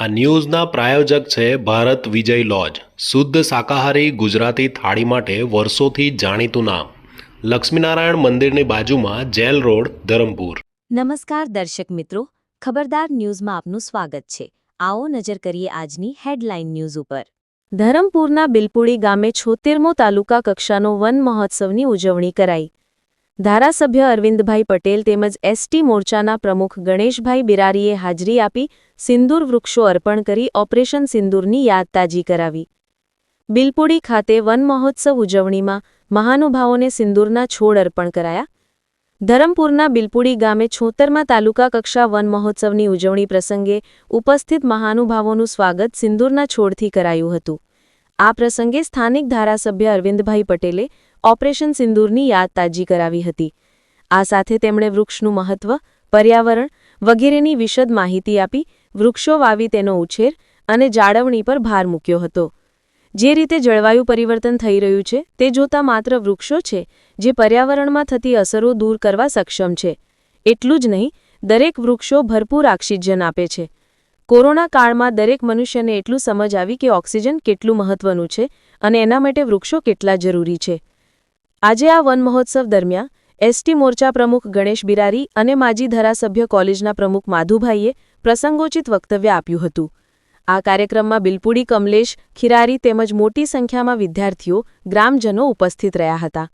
આ ન્યૂઝના પ્રાયોજક છે ભારત વિજય લોજ. શુદ્ધ શાકાહારી ગુજરાતી થાળી માટે વર્ષોથી જાણીતું નામ. લક્ષ્મીનારાયણ મંદિરની બાજુમાં જેલ રોડ, ધરમપુર. નમસ્કાર દર્શક મિત્રો, ખબરદાર ન્યૂઝમાં આપનું સ્વાગત છે. આવો નજર કરીએ આજની હેડલાઇન ન્યૂઝ ઉપર. ધરમપુરના બિલપુડી ગામે છોતેરમો તાલુકા કક્ષાનો વન મહોત્સવની ઉજવણી કરાઈ. ધારાસભ્ય અરવિંદભાઈ પટેલ તેમજ એસટી મોરચાના પ્રમુખ ગણેશભાઈ બિરારીએ હાજરી આપી સિંદૂર વૃક્ષો અર્પણ કરી ઓપરેશન સિંદૂરની યાદ તાજી કરાવી. બિલપુડી ખાતે વન મહોત્સવ ઉજવણીમાં મહાનુભાવોને સિંદૂરના છોડ અર્પણ કરાયા. ધરમપુરના બિલપુડી ગામે છોતરમાં તાલુકા કક્ષા વન મહોત્સવની ઉજવણી પ્રસંગે ઉપસ્થિત મહાનુભાવોનું સ્વાગત સિંદૂરના છોડથી કરાયું હતું. આ પ્રસંગે સ્થાનિક ધારાસભ્ય અરવિંદભાઈ પટેલે ઓપરેશન સિંદૂરની યાદ તાજી કરાવી હતી. આ સાથે તેમણે વૃક્ષનું મહત્વ, પર્યાવરણ વગેરેની વિશદ માહિતી આપી વૃક્ષો વાવી તેનો ઉછેર અને જાળવણી પર ભાર મૂક્યો હતો. જે રીતે જળવાયુ પરિવર્તન થઈ રહ્યું છે, તે જોતા માત્ર વૃક્ષો છે, જે પર્યાવરણમાં થતી અસરો દૂર કરવા સક્ષમ છે. એટલું જ નહીં, દરેક વૃક્ષો ભરપૂર ઓક્સિજન આપે છે. કોરોના કાળમાં દરેક મનુષ્યને એટલું સમજ આવી કે ઓક્સિજન કેટલું મહત્વનું છે અને એના માટે વૃક્ષો કેટલા જરૂરી છે. આજે આ વન મહોત્સવ દરમિયાન એસટી મોરચા પ્રમુખ ગણેશ બિરારી અને માજી ધારાસભ્ય કોલેજના પ્રમુખ માધુભાઈએ પ્રસંગોચિત વક્તવ્ય આપ્યું હતું. આ કાર્યક્રમમાં બિલપુડી કમલેશ, ખિરારી તેમજ મોટી સંખ્યામાં વિદ્યાર્થીઓ, ગ્રામજનો ઉપસ્થિત રહ્યા હતા.